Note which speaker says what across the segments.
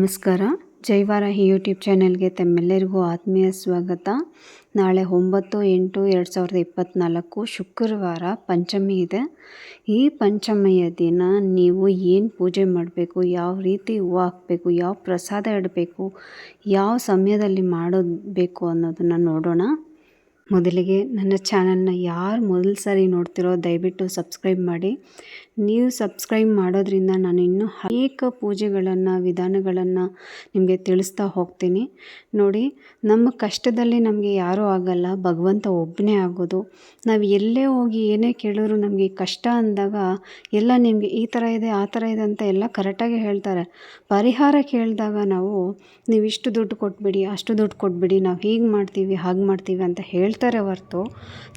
Speaker 1: ನಮಸ್ಕಾರ. ಜೈವಾರಾಹಿ ಯೂಟ್ಯೂಬ್ ಚಾನೆಲ್ಗೆ ತಮ್ಮೆಲ್ಲರಿಗೂ ಆತ್ಮೀಯ ಸ್ವಾಗತ. ನಾಳೆ ಒಂಬತ್ತು ಎಂಟು ಎರಡು ಸಾವಿರದ ಇಪ್ಪತ್ತ್ನಾಲ್ಕು ಶುಕ್ರವಾರ ಪಂಚಮಿ ಇದೆ. ಈ ಪಂಚಮಿಯ ದಿನ ನೀವು ಏನು ಪೂಜೆ ಮಾಡಬೇಕು, ಯಾವ ರೀತಿ ಹೂವು ಹಾಕಬೇಕು, ಯಾವ ಪ್ರಸಾದ ಇಡಬೇಕು, ಯಾವ ಸಮಯದಲ್ಲಿ ಮಾಡಬೇಕು ಅನ್ನೋದನ್ನು ನೋಡೋಣ. ಮೊದಲಿಗೆ ನನ್ನ ಚಾನಲ್ನ ಯಾರು ಮೊದಲು ಸಾರಿ ನೋಡ್ತಿರೋ ದಯವಿಟ್ಟು ಸಬ್ಸ್ಕ್ರೈಬ್ ಮಾಡಿ. ನೀವು ಸಬ್ಸ್ಕ್ರೈಬ್ ಮಾಡೋದ್ರಿಂದ ನಾನು ಇನ್ನೂ ಅನೇಕ ಪೂಜೆಗಳನ್ನು, ವಿಧಾನಗಳನ್ನು ನಿಮಗೆ ತಿಳಿಸ್ತಾ ಹೋಗ್ತೀನಿ. ನೋಡಿ, ನಮ್ಮ ಕಷ್ಟದಲ್ಲಿ ನಮಗೆ ಯಾರೂ ಆಗಲ್ಲ, ಭಗವಂತ ಒಬ್ಬನೇ ಆಗೋದು. ನಾವು ಎಲ್ಲೇ ಹೋಗಿ ಏನೇ ಕೇಳಿದ್ರು ನಮಗೆ ಕಷ್ಟ ಅಂದಾಗ ಎಲ್ಲ ನಿಮಗೆ ಈ ಥರ ಇದೆ, ಆ ಥರ ಇದೆ ಅಂತ ಎಲ್ಲ ಕರೆಕ್ಟಾಗಿ ಹೇಳ್ತಾರೆ. ಪರಿಹಾರ ಕೇಳಿದಾಗ ನಾವು, ನೀವು ಇಷ್ಟು ದುಡ್ಡು ಕೊಟ್ಬಿಡಿ, ಅಷ್ಟು ದುಡ್ಡು ಕೊಟ್ಬಿಡಿ, ನಾವು ಹೀಗೆ ಮಾಡ್ತೀವಿ, ಹಾಗೆ ಮಾಡ್ತೀವಿ ಅಂತ ಹೇಳ್ತಾರೆ ಹೊರತು,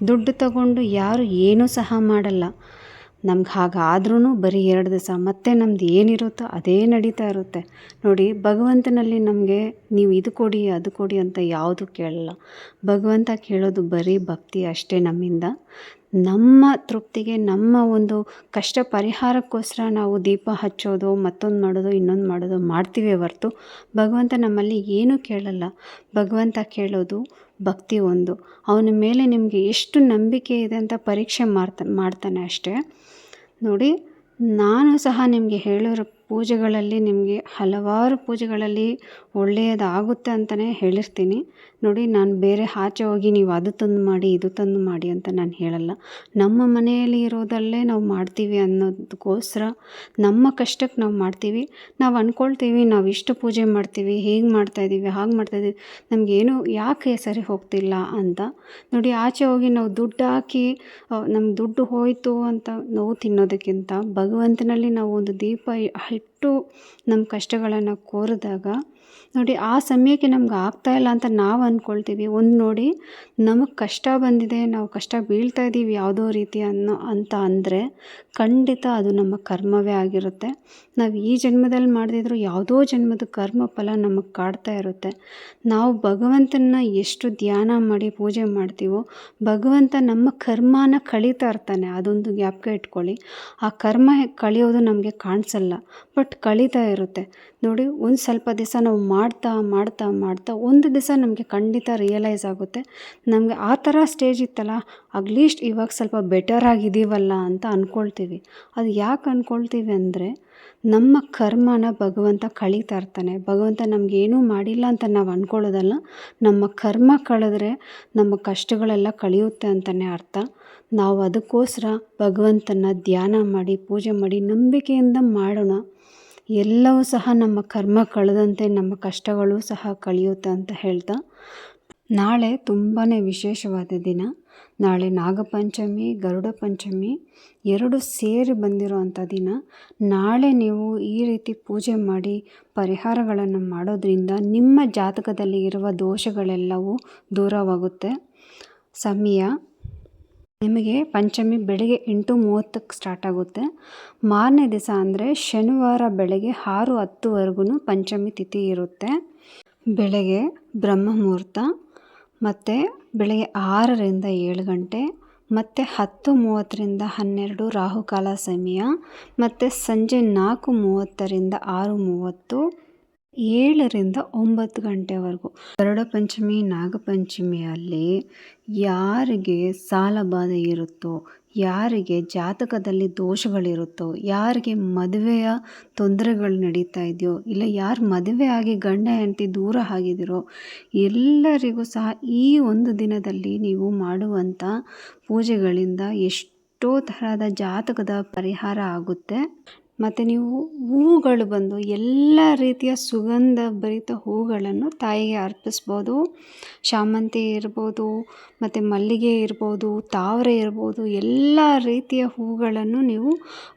Speaker 1: ದುಡ್ಡು ತಗೊಂಡು ಯಾರು ಏನೂ ಸಹ ಮಾಡಲ್ಲ. ನಮ್ಗೆ ಹಾಗಾದ್ರೂ ಬರೀ ಎರಡು ದಿವಸ ಮತ್ತೆ ನಮ್ದು ಏನಿರುತ್ತೋ ಅದೇ ನಡೀತಾ ಇರುತ್ತೆ. ನೋಡಿ, ಭಗವಂತನಲ್ಲಿ ನಮಗೆ ನೀವು ಇದು ಕೊಡಿ, ಅದು ಕೊಡಿ ಅಂತ ಯಾವುದು ಕೇಳಲ್ಲ. ಭಗವಂತ ಕೇಳೋದು ಬರೀ ಭಕ್ತಿ ಅಷ್ಟೇ ನಮ್ಮಿಂದ. ನಮ್ಮ ತೃಪ್ತಿಗೆ, ನಮ್ಮ ಒಂದು ಕಷ್ಟ ಪರಿಹಾರಕ್ಕೋಸ್ಕರ ನಾವು ದೀಪ ಹಚ್ಚೋದು, ಮತ್ತೊಂದು ಮಾಡೋದು, ಇನ್ನೊಂದು ಮಾಡೋದು ಮಾಡ್ತೀವಿ ಹೊರ್ತು ಭಗವಂತ ನಮ್ಮಲ್ಲಿ ಏನೂ ಕೇಳಲ್ಲ. ಭಗವಂತ ಕೇಳೋದು ಭಕ್ತಿ ಒಂದು. ಅವನ ಮೇಲೆ ನಿಮಗೆ ಎಷ್ಟು ನಂಬಿಕೆ ಇದೆ ಅಂತ ಪರೀಕ್ಷೆ ಮಾಡ್ತಾ, ಮಾಡ್ತಾನೆ ಅಷ್ಟೇ. ನೋಡಿ, ನಾನು ಸಹ ನಿಮಗೆ ಹೇಳಿರೋ ಪೂಜೆಗಳಲ್ಲಿ ನಿಮಗೆ ಹಲವಾರು ಪೂಜೆಗಳಲ್ಲಿ ಒಳ್ಳೆಯದಾಗುತ್ತೆ ಅಂತಲೇ ಹೇಳಿರ್ತೀನಿ. ನೋಡಿ, ನಾನು ಬೇರೆ ಆಚೆ ಹೋಗಿ ನೀವು ಅದು ತಂದು ಮಾಡಿ, ಇದು ತಂದು ಮಾಡಿ ಅಂತ ನಾನು ಹೇಳಲ್ಲ. ನಮ್ಮ ಮನೆಯಲ್ಲಿ ಇರೋದಲ್ಲೇ ನಾವು ಮಾಡ್ತೀವಿ ಅನ್ನೋದಕ್ಕೋಸ್ಕರ ನಮ್ಮ ಕಷ್ಟಕ್ಕೆ ನಾವು ಮಾಡ್ತೀವಿ. ನಾವು ಅಂದ್ಕೊಳ್ತೀವಿ ನಾವು ಇಷ್ಟು ಪೂಜೆ ಮಾಡ್ತೀವಿ, ಹೀಗೆ ಮಾಡ್ತಾಯಿದ್ದೀವಿ ಹಾಗೆ ಮಾಡ್ತಾಯಿದ್ದೀವಿ ನಮಗೇನು ಯಾಕೆ ಸರಿ ಹೋಗ್ತಿಲ್ಲ ಅಂತ. ನೋಡಿ, ಆಚೆ ಹೋಗಿ ನಾವು ದುಡ್ಡು ಹಾಕಿ ನಮ್ಮ ದುಡ್ಡು ಹೋಯಿತು ಅಂತ ನೋವು ತಿನ್ನೋದಕ್ಕಿಂತ ಭಗವಂತನಲ್ಲಿ ನಾವು ಒಂದು ದೀಪ ಇಟ್ಟು ನಮ್ಮ ಕಷ್ಟಗಳನ್ನು ಕೋರಿದಾಗ, ನೋಡಿ ಆ ಸಮಯಕ್ಕೆ ನಮ್ಗೆ ಆಗ್ತಾ ಇಲ್ಲ ಅಂತ ನಾವು ಅಂದ್ಕೊಳ್ತೀವಿ ಒಂದು ನೋಡಿ ನಮಗೆ ಕಷ್ಟ ಬಂದಿದೆ, ನಾವು ಕಷ್ಟ ಬೀಳ್ತಾ ಇದ್ದೀವಿ ಯಾವುದೋ ರೀತಿ ಅನ್ನೋ ಅಂತ ಅಂದರೆ ಖಂಡಿತ ಅದು ನಮ್ಮ ಕರ್ಮವೇ ಆಗಿರುತ್ತೆ. ನಾವು ಈ ಜನ್ಮದಲ್ಲಿ ಮಾಡದಿದ್ರು ಯಾವುದೋ ಜನ್ಮದ ಕರ್ಮ ಫಲ ನಮಗೆ ಕಾಡ್ತಾ ಇರುತ್ತೆ. ನಾವು ಭಗವಂತನ ಎಷ್ಟು ಧ್ಯಾನ ಮಾಡಿ ಪೂಜೆ ಮಾಡ್ತೀವೋ, ಭಗವಂತ ನಮ್ಮ ಕರ್ಮನ ಕಳೀತಾ ಇರ್ತಾನೆ, ಅದೊಂದು ಜ್ಞಾಪಕ ಇಟ್ಕೊಳ್ಳಿ. ಆ ಕರ್ಮ ಕಳೆಯೋದು ನಮಗೆ ಕಾಣಿಸಲ್ಲ, ಬಟ್ ಕಳೀತಾ ಇರುತ್ತೆ. ನೋಡಿ, ಒಂದು ಸ್ವಲ್ಪ ದಿವಸ ನಾವು ಮಾಡ್ತಾ ಮಾಡ್ತಾ ಮಾಡ್ತಾ, ಒಂದು ದಿವಸ ನಮಗೆ ಖಂಡಿತ ರಿಯಲೈಸ್ ಆಗುತ್ತೆ. ನಮಗೆ ಆ ಥರ ಸ್ಟೇಜ್ ಇತ್ತಲ್ಲ ಅಟ್ಲೀಸ್ಟ್ ಇವಾಗ ಸ್ವಲ್ಪ ಬೆಟರ್ ಆಗಿದ್ದೀವಲ್ಲ ಅಂತ ಅಂದ್ಕೊಳ್ತೀವಿ ಅದು ಯಾಕೆ ಅಂದ್ಕೊಳ್ತೀವಿ ಅಂದರೆ, ನಮ್ಮ ಕರ್ಮನ ಭಗವಂತ ಕಳೀತಾ ಇರ್ತಾನೆ. ಭಗವಂತ ನಮಗೇನೂ ಮಾಡಿಲ್ಲ ಅಂತ ನಾವು ಅಂದ್ಕೊಳ್ಳೋದಲ್ಲ ನಮ್ಮ ಕರ್ಮ ಕಳೆದ್ರೆ ನಮ್ಮ ಕಷ್ಟಗಳೆಲ್ಲ ಕಳೆಯುತ್ತೆ ಅಂತಲೇ ಅರ್ಥ. ನಾವು ಅದಕ್ಕೋಸ್ಕರ ಭಗವಂತನ ಧ್ಯಾನ ಮಾಡಿ, ಪೂಜೆ ಮಾಡಿ ನಂಬಿಕೆಯಿಂದ ಮಾಡೋಣ. ಎಲ್ಲವೂ ಸಹ ನಮ್ಮ ಕರ್ಮ ಕಳೆದಂತೆ ನಮ್ಮ ಕಷ್ಟಗಳು ಸಹ ಕಳೆಯುತ್ತೆ ಅಂತ ಹೇಳ್ತಾ. ನಾಳೆ ತುಂಬಾ ವಿಶೇಷವಾದ ದಿನ. ನಾಳೆ ನಾಗಪಂಚಮಿ, ಗರುಡ ಪಂಚಮಿ, ಎರಡು ಸೇರಿ ಬಂದಿರೋವಂಥ ದಿನ. ನಾಳೆ ನೀವು ಈ ರೀತಿ ಪೂಜೆ ಮಾಡಿ ಪರಿಹಾರಗಳನ್ನು ಮಾಡೋದ್ರಿಂದ ನಿಮ್ಮ ಜಾತಕದಲ್ಲಿ ಇರುವ ದೋಷಗಳೆಲ್ಲವೂ ದೂರವಾಗುತ್ತೆ. ಸಮಯ. ನಿಮಗೆ ಪಂಚಮಿ ಬೆಳಗ್ಗೆ ಎಂಟು ಮೂವತ್ತಕ್ಕೆ ಸ್ಟಾರ್ಟ್ ಆಗುತ್ತೆ. ಮಾರನೇ ದಿವಸ ಅಂದರೆ ಶನಿವಾರ ಬೆಳಗ್ಗೆ ಆರು ಹತ್ತುವರೆಗೂ ಪಂಚಮಿ ತಿಥಿ ಇರುತ್ತೆ. ಬೆಳಗ್ಗೆ ಬ್ರಹ್ಮ ಮುಹೂರ್ತ ಮತ್ತು ಬೆಳಗ್ಗೆ ಆರರಿಂದ ಏಳು ಗಂಟೆ, ಮತ್ತು ಹತ್ತು ಮೂವತ್ತರಿಂದ ಹನ್ನೆರಡು ರಾಹುಕಾಲ ಸಮಯ, ಮತ್ತು ಸಂಜೆ ನಾಲ್ಕು ಮೂವತ್ತರಿಂದ ಆರು ಮೂವತ್ತು ಏಳರಿಂದ ಒಂಬತ್ತು ಗಂಟೆವರೆಗೂ. ಗರುಡ ಪಂಚಮಿ ನಾಗಪಂಚಮಿಯಲ್ಲಿ ಯಾರಿಗೆ ಸಾಲ ಬಾಧೆ ಇರುತ್ತೋ, ಯಾರಿಗೆ ಜಾತಕದಲ್ಲಿ ದೋಷಗಳಿರುತ್ತೋ, ಯಾರಿಗೆ ಮದುವೆಯ ತೊಂದರೆಗಳು ನಡೀತಾ ಇದೆಯೋ, ಇಲ್ಲ ಯಾರು ಮದುವೆ ಆಗಿ ಗಂಡ, ಹೆಂಡತಿ ದೂರ ಆಗಿದಿರೋ ಎಲ್ಲರಿಗೂ ಸಹ ಈ ಒಂದು ದಿನದಲ್ಲಿ ನೀವು ಮಾಡುವಂಥ ಪೂಜೆಗಳಿಂದ ಎಷ್ಟೋ ತರಹದ ಜಾತಕದ ಪರಿಹಾರ ಆಗುತ್ತೆ. ಮತ್ತು ನೀವು ಹೂವುಗಳು ಬಂದು ಎಲ್ಲ ರೀತಿಯ ಸುಗಂಧ ಭರಿತ ಹೂಗಳನ್ನು ತಾಯಿಗೆ ಅರ್ಪಿಸ್ಬೋದು. ಶಾಮಂತಿ ಇರ್ಬೋದು, ಮತ್ತು ಮಲ್ಲಿಗೆ ಇರ್ಬೋದು, ತಾವರೆ ಇರ್ಬೋದು, ಎಲ್ಲ ರೀತಿಯ ಹೂಗಳನ್ನು ನೀವು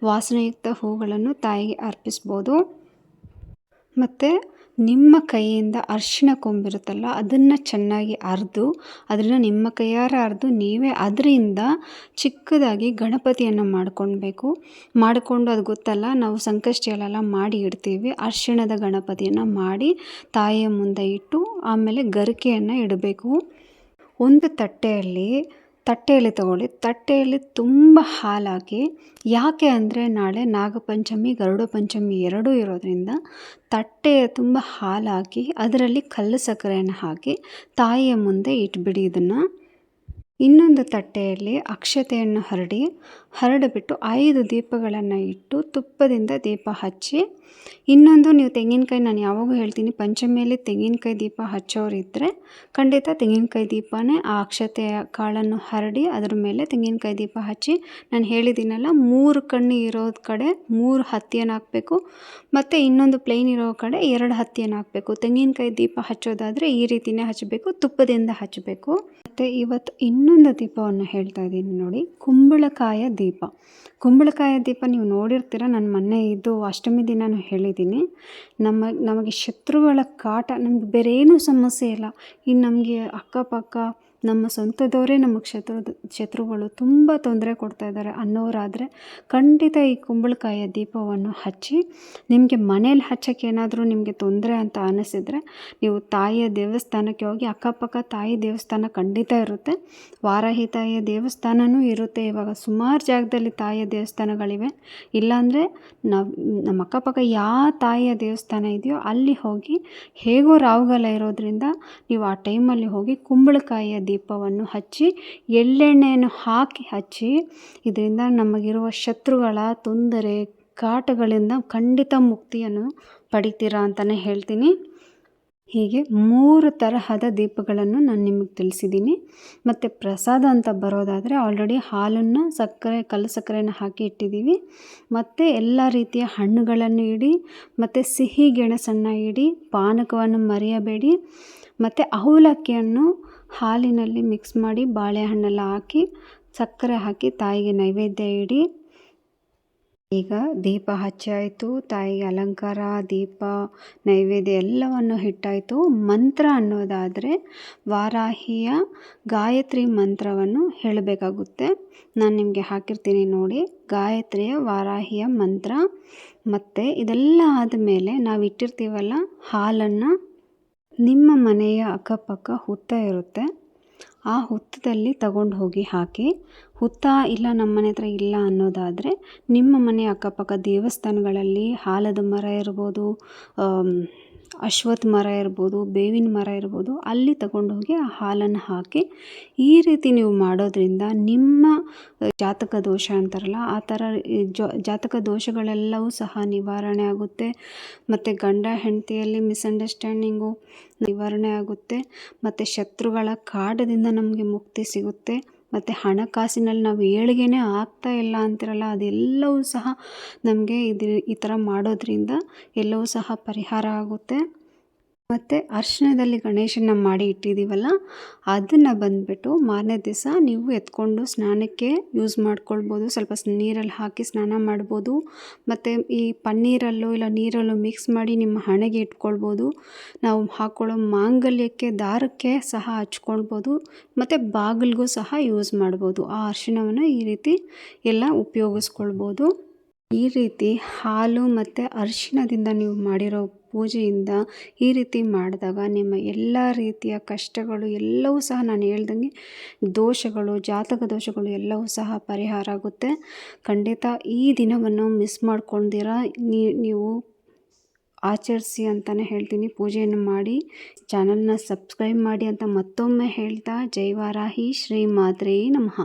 Speaker 1: ವಾಸನೆಯುಕ್ತ ಹೂಗಳನ್ನು ತಾಯಿಗೆ ಅರ್ಪಿಸ್ಬೋದು. ಮತ್ತು ನಿಮ್ಮ ಕೈಯಿಂದ ಅರಿಶಿಣ ಕೊಂಬಿರುತ್ತಲ್ಲ, ಅದನ್ನು ಚೆನ್ನಾಗಿ ಅರೆದು ಅದನ್ನು ನಿಮ್ಮ ಕೈಯಾರ ಅರೆದು, ನೀವೇ ಅದರಿಂದ ಚಿಕ್ಕದಾಗಿ ಗಣಪತಿಯನ್ನು ಮಾಡ್ಕೊಳ್ಬೇಕು ಮಾಡಿಕೊಂಡು ಅದು ಗೊತ್ತಲ್ಲ, ನಾವು ಸಂಕಷ್ಟಿಯಲ್ಲೆಲ್ಲ ಮಾಡಿ ಇಡ್ತೀವಿ. ಅರಿಶಿಣದ ಗಣಪತಿಯನ್ನು ಮಾಡಿ ತಾಯಿಯ ಮುಂದೆ ಇಟ್ಟು, ಆಮೇಲೆ ಗರಿಕೆಯನ್ನು ಇಡಬೇಕು. ಒಂದು ತಟ್ಟೆಯಲ್ಲಿ ತಟ್ಟೆಯಲ್ಲಿ ತಗೊಳ್ಳಿ. ತಟ್ಟೆಯಲ್ಲಿ ತುಂಬ ಹಾಲಾಕಿ ಯಾಕೆ ಅಂದರೆ ನಾಳೆ ನಾಗಪಂಚಮಿ, ಗರುಡ ಪಂಚಮಿ ಎರಡೂ ಇರೋದರಿಂದ ತಟ್ಟೆ ತುಂಬ ಹಾಲಾಕಿ ಅದರಲ್ಲಿ ಕಲ್ಲು ಸಕ್ಕರೆಯನ್ನು ಹಾಕಿ ತಾಯಿಯ ಮುಂದೆ ಇಟ್ಬಿಡಿ ಇದನ್ನು. ಇನ್ನೊಂದು ತಟ್ಟೆಯಲ್ಲಿ ಅಕ್ಷತೆಯನ್ನು ಹರಡಿ ಹರಡಿಬಿಟ್ಟು ಐದು ದೀಪಗಳನ್ನು ಇಟ್ಟು ತುಪ್ಪದಿಂದ ದೀಪ ಹಚ್ಚಿ, ಇನ್ನೊಂದು ನೀವು ತೆಂಗಿನಕಾಯಿ ನಾನು ಯಾವಾಗೂ ಹೇಳ್ತೀನಿ, ಪಂಚಮಿಯಲ್ಲಿ ತೆಂಗಿನಕಾಯಿ ದೀಪ ಹಚ್ಚೋರಿದ್ದರೆ ಖಂಡಿತ ತೆಂಗಿನಕಾಯಿ ದೀಪನೇ ಆ ಅಕ್ಷತೆಯ ಕಾಳನ್ನು ಹರಡಿ ಅದರ ಮೇಲೆ ತೆಂಗಿನಕಾಯಿ ದೀಪ ಹಚ್ಚಿ, ನಾನು ಹೇಳಿದ್ದೀನಲ್ಲ, ಮೂರು ಕಣ್ಣು ಇರೋದು ಕಡೆ ಮೂರು ಹತ್ತಿಯನ್ನು ಹಾಕಬೇಕು, ಮತ್ತು ಇನ್ನೊಂದು ಪ್ಲೇನ್ ಇರೋ ಕಡೆ ಎರಡು ಹತ್ತಿಯನ್ನು ಹಾಕಬೇಕು. ತೆಂಗಿನಕಾಯಿ ದೀಪ ಹಚ್ಚೋದಾದರೆ ಈ ರೀತಿಯೇ ಹಚ್ಚಬೇಕು, ತುಪ್ಪದಿಂದ ಹಚ್ಚಬೇಕು. ಮತ್ತು ಇವತ್ತು ಇನ್ನೊಂದು ದೀಪವನ್ನು ಹೇಳ್ತಾ ಇದ್ದೀನಿ ನೋಡಿ, ಕುಂಬಳಕಾಯ ದೀಪ. ಕುಂಬಳಕಾಯ ದೀಪ ನೀವು ನೋಡಿರ್ತೀರ, ನಾನು ಮೊನ್ನೆ ಇದು ಅಷ್ಟಮಿ ದಿನವೂ ಹೇಳಿದ್ದೀನಿ. ನಮ್ಮ, ನಮಗೆ ಶತ್ರುಗಳ ಕಾಟ, ನಮ್ಗೆ ಬೇರೆ ಏನೂ ಸಮಸ್ಯೆ ಇಲ್ಲ. ಇನ್ನು ನಮಗೆ ಅಕ್ಕಪಕ್ಕ ನಮ್ಮ ಸ್ವಂತದವರೇ ನಮಗೆ ಶತ್ರು ಶತ್ರುಗಳು ತುಂಬ ತೊಂದರೆ ಕೊಡ್ತಾ ಇದ್ದಾರೆ ಅನ್ನೋರಾದರೆ ಖಂಡಿತ ಈ ಕುಂಬಳಕಾಯಿಯ ದೀಪವನ್ನು ಹಚ್ಚಿ ನಿಮಗೆ ಮನೇಲಿ ಹಚ್ಚಕ್ಕೆ ಏನಾದರೂ ನಿಮಗೆ ತೊಂದರೆ ಅಂತ ಅನಿಸಿದರೆ ನೀವು ತಾಯಿಯ ದೇವಸ್ಥಾನಕ್ಕೆ ಹೋಗಿ ಅಕ್ಕಪಕ್ಕ ತಾಯಿ ದೇವಸ್ಥಾನ ಖಂಡಿತ ಇರುತ್ತೆ. ವಾರಾಹಿ ತಾಯಿಯ ದೇವಸ್ಥಾನವೂ ಇರುತ್ತೆ. ಇವಾಗ ಸುಮಾರು ಜಾಗದಲ್ಲಿ ತಾಯಿಯ ದೇವಸ್ಥಾನಗಳಿವೆ. ಇಲ್ಲಾಂದರೆ ನಾವು, ನಮ್ಮ ಅಕ್ಕಪಕ್ಕ ಯಾವ ತಾಯಿಯ ದೇವಸ್ಥಾನ ಇದೆಯೋ ಅಲ್ಲಿ ಹೋಗಿ ಹೇಗೋ ರಾಹುಗಲ ಇರೋದ್ರಿಂದ ನೀವು ಆ ಟೈಮಲ್ಲಿ ಹೋಗಿ ಕುಂಬಳಕಾಯಿಯ ದೀಪವನ್ನು ಹಚ್ಚಿ, ಎಳ್ಳೆಣ್ಣೆಯನ್ನು ಹಾಕಿ ಹಚ್ಚಿ, ಇದರಿಂದ ನಮಗಿರುವ ಶತ್ರುಗಳ ತೊಂದರೆ, ಕಾಟಗಳಿಂದ ಖಂಡಿತ ಮುಕ್ತಿಯನ್ನು ಪಡಿತೀರಾ ಅಂತಲೇ ಹೇಳ್ತೀನಿ. ಹೀಗೆ ಮೂರು ತರಹದ ದೀಪಗಳನ್ನು ನಾನು ನಿಮಗೆ ತಿಳಿಸಿದ್ದೀನಿ. ಮತ್ತು ಪ್ರಸಾದ ಅಂತ ಬರೋದಾದರೆ ಆಲ್ರೆಡಿ ಹಾಲನ್ನು ಸಕ್ಕರೆ, ಕಲ್ಲು ಸಕ್ಕರೆಯನ್ನು ಹಾಕಿ ಇಟ್ಟಿದ್ದೀವಿ. ಮತ್ತು ಎಲ್ಲ ರೀತಿಯ ಹಣ್ಣುಗಳನ್ನು ಇಡಿ, ಮತ್ತು ಸಿಹಿ ಗೆಣಸನ್ನು ಇಡಿ, ಪಾನಕವನ್ನು ಮರೆಯಬೇಡಿ, ಮತ್ತು ಅವಲಕ್ಕಿಯನ್ನು ಹಾಲಿನಲ್ಲಿ ಮಿಕ್ಸ್ ಮಾಡಿ ಬಾಳೆಹಣ್ಣೆಲ್ಲ ಹಾಕಿ, ಸಕ್ಕರೆ ಹಾಕಿ ತಾಯಿಗೆ ನೈವೇದ್ಯ ಇಡಿ. ಈಗ ದೀಪ ಹಚ್ಚಾಯಿತು, ತಾಯಿಗೆ ಅಲಂಕಾರ, ದೀಪ, ನೈವೇದ್ಯ ಎಲ್ಲವನ್ನು ಹಿಟ್ಟಾಯಿತು ಮಂತ್ರ ಅನ್ನೋದಾದರೆ ವಾರಾಹಿಯ ಗಾಯತ್ರಿ ಮಂತ್ರವನ್ನು ಹೇಳಬೇಕಾಗುತ್ತೆ. ನಾನು ನಿಮಗೆ ಹಾಕಿರ್ತೀನಿ ನೋಡಿ. ಗಾಯತ್ರಿಯ ವಾರಾಹಿಯ ಮಂತ್ರ. ಮತ್ತು ಇದೆಲ್ಲ ಆದಮೇಲೆ ನಾವು ಇಟ್ಟಿರ್ತೀವಲ್ಲ ಹಾಲನ್ನು. ನಿಮ್ಮ ಮನೆಯ ಅಕ್ಕಪಕ್ಕ ಹುತ್ತ ಇರುತ್ತೆ. ಆ ಹುತ್ತದಲ್ಲಿ ತಗೊಂಡು ಹೋಗಿ ಹಾಕಿ ಹುತ್ತ ಇಲ್ಲ ನಮ್ಮ ಮನೆ ಹತ್ರ ಇಲ್ಲ ಅನ್ನೋದಾದರೆ ನಿಮ್ಮ ಮನೆ ಅಕ್ಕಪಕ್ಕ ದೇವಸ್ಥಾನಗಳಲ್ಲಿ ಆಲದ ಮರ ಇರ್ಬೋದು ಅಶ್ವತ್ಥ ಮರ ಇರ್ಬೋದು, ಬೇವಿನ ಮರ ಇರ್ಬೋದು, ಅಲ್ಲಿ ತಗೊಂಡೋಗಿ ಆ ಹಾಲನ್ನು ಹಾಕಿ ಈ ರೀತಿ ನೀವು ಮಾಡೋದ್ರಿಂದ ನಿಮ್ಮ ಜಾತಕ ದೋಷ ಅಂತಾರಲ್ಲ, ಆ ಥರ ಜಾತಕ ದೋಷಗಳೆಲ್ಲವೂ ಸಹ ನಿವಾರಣೆ ಆಗುತ್ತೆ. ಮತ್ತು ಗಂಡ ಹೆಂಡತಿಯಲ್ಲಿ ಮಿಸ್ಅಂಡರ್ಸ್ಟ್ಯಾಂಡಿಂಗು ನಿವಾರಣೆ ಆಗುತ್ತೆ. ಮತ್ತು ಶತ್ರುಗಳ ಕಾಡದಿಂದ ನಮಗೆ ಮುಕ್ತಿ ಸಿಗುತ್ತೆ. ಮತ್ತು ಹಣಕಾಸಿನಲ್ಲಿ ನಾವು ಏಳಿಗೆನೇ ಆಗ್ತಾ ಇಲ್ಲ ಅಂತಿರಲ್ಲ, ಅದೆಲ್ಲವೂ ಸಹ ನಮಗೆ ಇದು ಈ ಥರ ಮಾಡೋದ್ರಿಂದ ಎಲ್ಲವೂ ಸಹ ಪರಿಹಾರ ಆಗುತ್ತೆ. ಮತ್ತು ಅರಿಶಿಣದಲ್ಲಿ ಗಣೇಶನ ಮಾಡಿ ಇಟ್ಟಿದ್ದೀವಲ್ಲ, ಅದನ್ನು ಬಂದುಬಿಟ್ಟು ಮಾರನೇ ದಿವಸ ನೀವು ಎತ್ಕೊಂಡು ಸ್ನಾನಕ್ಕೆ ಯೂಸ್ ಮಾಡ್ಕೊಳ್ಬೋದು. ಸ್ವಲ್ಪ ನೀರಲ್ಲಿ ಹಾಕಿ ಸ್ನಾನ ಮಾಡ್ಬೋದು. ಮತ್ತು ಈ ಪನ್ನೀರಲ್ಲೋ ಇಲ್ಲ ನೀರಲ್ಲೋ ಮಿಕ್ಸ್ ಮಾಡಿ ನಿಮ್ಮ ಹಣೆಗೆ ಇಟ್ಕೊಳ್ಬೋದು. ನಾವು ಹಾಕ್ಕೊಳ್ಳೋ ಮಾಂಗಲ್ಯಕ್ಕೆ, ದಾರಕ್ಕೆ ಸಹ ಹಚ್ಕೊಳ್ಬೋದು. ಮತ್ತು ಬಾಗಿಲಿಗೂ ಸಹ ಯೂಸ್ ಮಾಡ್ಬೋದು. ಆ ಅರಿಶಿಣವನ್ನು ಈ ರೀತಿ ಎಲ್ಲ ಉಪಯೋಗಿಸ್ಕೊಳ್ಬೋದು. ಈ ರೀತಿ ಹಾಲು ಮತ್ತು ಅರಿಶಿಣದಿಂದ ನೀವು ಮಾಡಿರೋ ಪೂಜೆಯಿಂದ ಈ ರೀತಿ ಮಾಡಿದಾಗ ನಿಮ್ಮ ಎಲ್ಲ ರೀತಿಯ ಕಷ್ಟಗಳು ಎಲ್ಲವೂ ಸಹ ನಾನು ಹೇಳ್ದಂಗೆ ದೋಷಗಳು, ಜಾತಕ ದೋಷಗಳು ಎಲ್ಲವೂ ಸಹ ಪರಿಹಾರ ಆಗುತ್ತೆ. ಖಂಡಿತ ಈ ದಿನವನ್ನು ಮಿಸ್ ಮಾಡ್ಕೊಂಡಿರ ನೀವು ಆಚರಿಸಿ ಅಂತಲೇ ಹೇಳ್ತೀನಿ. ಪೂಜೆಯನ್ನು ಮಾಡಿ, ಚಾನಲ್ನ ಸಬ್ಸ್ಕ್ರೈಬ್ ಮಾಡಿ ಅಂತ ಮತ್ತೊಮ್ಮೆ ಹೇಳ್ತಾ, ಜೈ ವಾರಾಹಿ, ಶ್ರೀ ಮಾದ್ರೇ ನಮಃ.